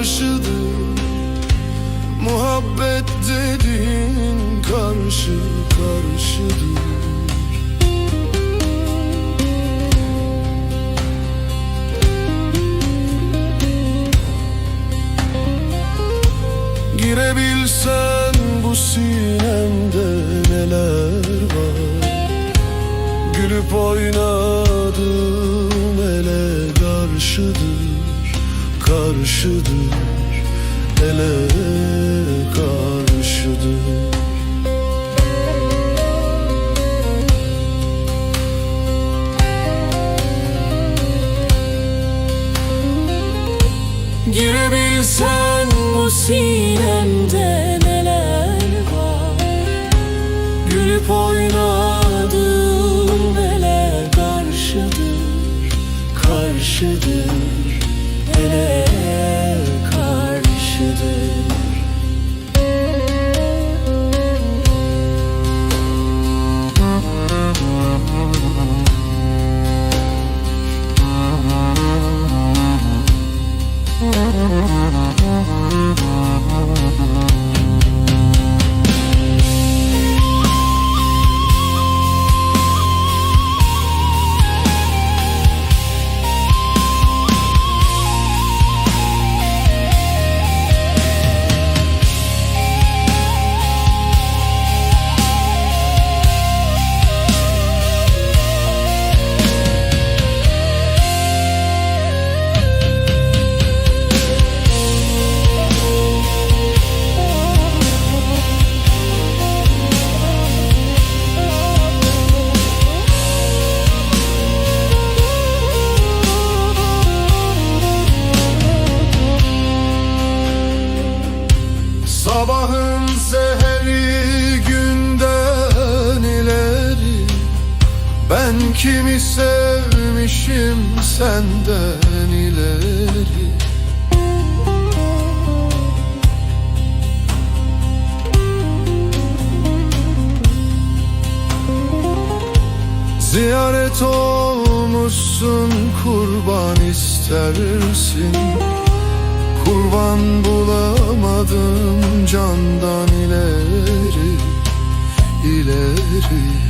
karşıdır Muhabbet dediğin karşı karşıdır. Girebilsen bu sinemde neler var? Gülüp oynadım Karşıdır ele karşıdır. Girebilsen bu sinemde neler var? Gülüp oynadım Ben kimi sevmişim senden ileri. Ziyaret olmuşsun kurban istersin. Kurban bulamadım candan ileri ileri